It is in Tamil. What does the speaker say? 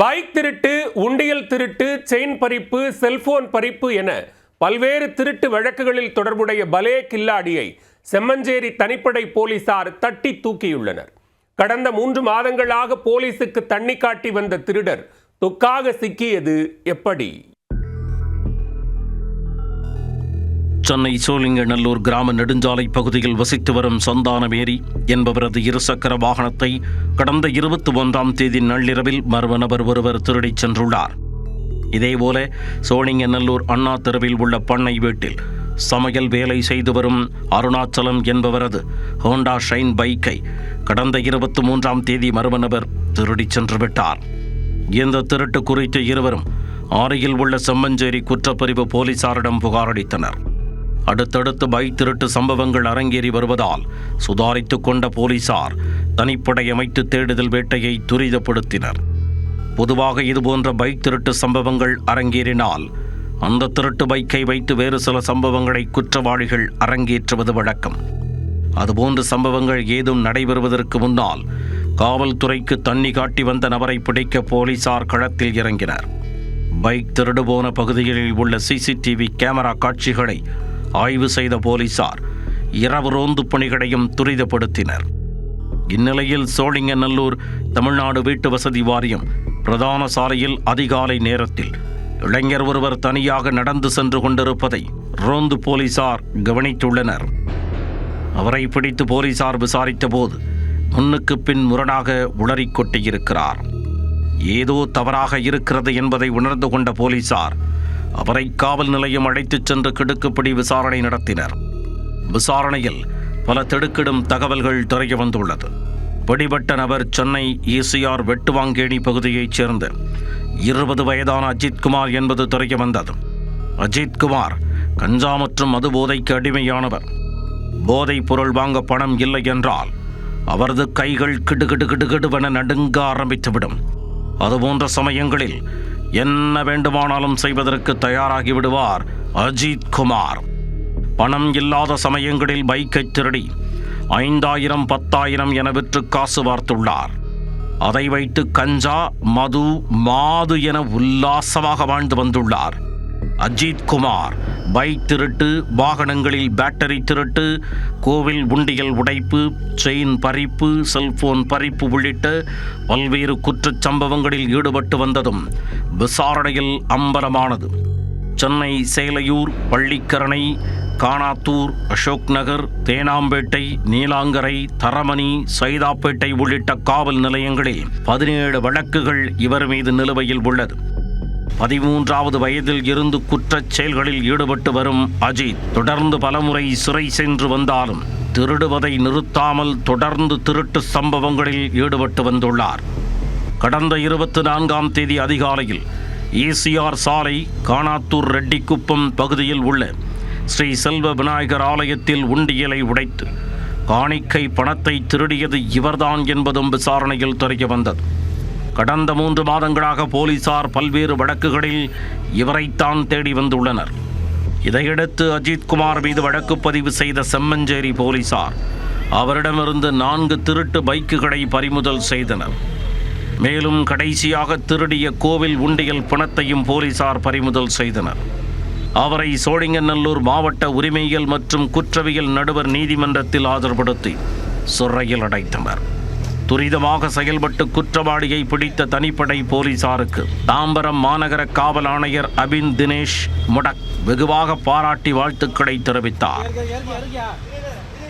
பைக் திருட்டு உண்டியல் திருட்டு செயின் பறிப்பு செல்போன் பறிப்பு என பல்வேறு திருட்டு வழக்குகளில் தொடர்புடைய பலே கில்லாடியை செம்மஞ்சேரி தனிப்படை போலீசார் தட்டி தூக்கியுள்ளனர். கடந்த மூன்று மாதங்களாக போலீசுக்கு தண்ணி காட்டி வந்த திருடர் தொக்காக சிக்கியது எப்படி? சென்னை சோழிங்கநல்லூர் கிராம நெடுஞ்சாலை பகுதியில் வசித்து வரும் சந்தானமேரி என்பவரது இருசக்கர வாகனத்தை கடந்த இருபத்தி ஒன்றாம் தேதி நள்ளிரவில் மர்ம நபர் ஒருவர் திருடிச் சென்றுள்ளார். இதேபோல சோழிங்கநல்லூர் அண்ணா தெருவில் உள்ள பண்ணை வீட்டில் சமையல் வேலை செய்து வரும் அருணாச்சலம் என்பவரது ஹோண்டா ஷைன் பைக்கை கடந்த இருபத்தி மூன்றாம் தேதி மர்ம நபர் திருடிச் சென்று விட்டார் இந்த திருட்டு குறித்து இருவரும் ஆரையில் உள்ள செம்மஞ்சேரி குற்றப்பிரிவு போலீசாரிடம் புகாரளித்தனர் அடுத்தடுத்து பைக் திருட்டு சம்பவங்கள் அரங்கேறி வருவதால் சுதாரித்துக் கொண்ட போலீசார் தனிப்படை அமைத்து தேடுதல் வேட்டையை துரிதப்படுத்தினர். பொதுவாக இதுபோன்ற பைக் திருட்டு சம்பவங்கள் அரங்கேறினால் அந்த திருட்டு பைக்கை வைத்து வேறு சில சம்பவங்களை குற்றவாளிகள் அரங்கேற்றுவது வழக்கம். அதுபோன்ற சம்பவங்கள் ஏதும் நடைபெறுவதற்கு முன்னால் காவல்துறைக்கு தண்ணி காட்டி வந்த நபரை பிடிக்க போலீசார் களத்தில் இறங்கினர். பைக் திருடுபோன பகுதிகளில் உள்ள சிசிடிவி கேமரா காட்சிகளை ஆய்வு செய்த போலீசார் இரவு ரோந்து பணிகளையும் துரிதப்படுத்தினர். இந்நிலையில் சோழிங்கநல்லூர் தமிழ்நாடு வீட்டு வசதி வாரியம் பிரதான சாலையில் அதிகாலை நேரத்தில் இளைஞர் ஒருவர் தனியாக நடந்து சென்று கொண்டிருப்பதை ரோந்து போலீசார் கவனித்துள்ளனர். அவரை பிடித்து போலீசார் விசாரித்தபோது முன்னுக்கு பின் முரணாக உளறிக் கொட்டியிருக்கிறார். ஏதோ தவறாக இருக்கிறது என்பதை உணர்ந்து கொண்ட போலீசார் அவரை காவல் நிலையம் அழைத்துச் சென்று கிடுக்குப்பிடி விசாரணை நடத்தினர். விசாரணையில் பல திடுக்கிடும் தகவல்கள் தெரிய வந்துள்ளது. பிடிபட்ட நபர் சென்னை ஈசிஆர் வெட்டுவாங்கேணி பகுதியைச் சேர்ந்த இருபது வயதான அஜித்குமார் என்பது தெரிய வந்தது. அஜித்குமார் கஞ்சா மற்றும் மது போதைக்கு அடிமையானவர். போதைப் பொருள் வாங்க பணம் இல்லை என்றால் அவரது கைகள் கிடுகிடு கிடுகிடுவென நடுங்க ஆரம்பித்துவிடும். அதுபோன்ற சமயங்களில் என்ன வேண்டுமானாலும் செய்வதற்கு தயாராகி விடுவார் அஜித் குமார். பணம் இல்லாத சமயங்களில் பைக்கை திருடி ஐந்தாயிரம் பத்தாயிரம் என விற்று காசு வார்த்துள்ளார். அதை வைத்து கஞ்சா மது மாது என உல்லாசமாக வாழ்ந்து வந்துள்ளார். அஜித் குமார். பைக் திருட்டு வாகனங்களில் பேட்டரி திருட்டு கோவில் உண்டியல் உடைப்பு செயின் பறிப்பு செல்போன் பறிப்பு உள்ளிட்ட பல்வேறு குற்றச் சம்பவங்களில் ஈடுபட்டு வந்ததும் விசாரணையில் அம்பலமானது. சென்னை சேலையூர் பள்ளிக்கரணை காணாத்தூர் அசோக் நகர் தேனாம்பேட்டை நீலாங்கரை தரமணி சைதாப்பேட்டை உள்ளிட்ட காவல் நிலையங்களில் பதினேழு வழக்குகள் இவர் மீது நிலுவையில் உள்ளது. பதிமூன்றாவது வயதில் இருந்து குற்றச் செயல்களில் ஈடுபட்டு வரும் அஜித் தொடர்ந்து பலமுறை சிறை சென்று வந்தாலும் திருடுவதை நிறுத்தாமல் தொடர்ந்து திருட்டு சம்பவங்களில் ஈடுபட்டு வந்துள்ளார். கடந்த இருபத்தி நான்காம் தேதி அதிகாலையில் ஏசிஆர் சாலை காணாத்தூர் ரெட்டிக்குப்பம் பகுதியில் உள்ள ஸ்ரீ செல்வ விநாயகர் ஆலயத்தில் உண்டியலை உடைத்து காணிக்கை பணத்தை திருடியது இவர்தான் என்பதும் விசாரணையில் தெரிய வந்தது கடந்த மூன்று மாதங்களாக போலீசார் பல்வேறு வழக்குகளில் இவரைத்தான் தேடி வந்துள்ளனர். இதையடுத்து அஜித்குமார் மீது வழக்கு பதிவு செய்த செம்மஞ்சேரி போலீசார் அவரிடமிருந்து நான்கு திருட்டு பைக்குகளை பறிமுதல் செய்தனர். மேலும் கடைசியாக திருடிய கோவில் உண்டியல் பணத்தையும் போலீசார் பறிமுதல் செய்தனர். அவரை சோழிங்கநல்லூர் மாவட்ட உரிமையியல் மற்றும் குற்றவியல் நடுவர் நீதிமன்றத்தில் ஆஜர்படுத்தி சிறையில் அடைத்தனர். துரிதமாக செயல்பட்டு குற்றவாளியை பிடித்த தனிப்படை போலீசாருக்கு. தாம்பரம் மாநகர காவல் ஆணையர் அபின் தினேஷ் முடக் வெகுவாக பாராட்டி வாழ்த்துக்களை தெரிவித்தார்.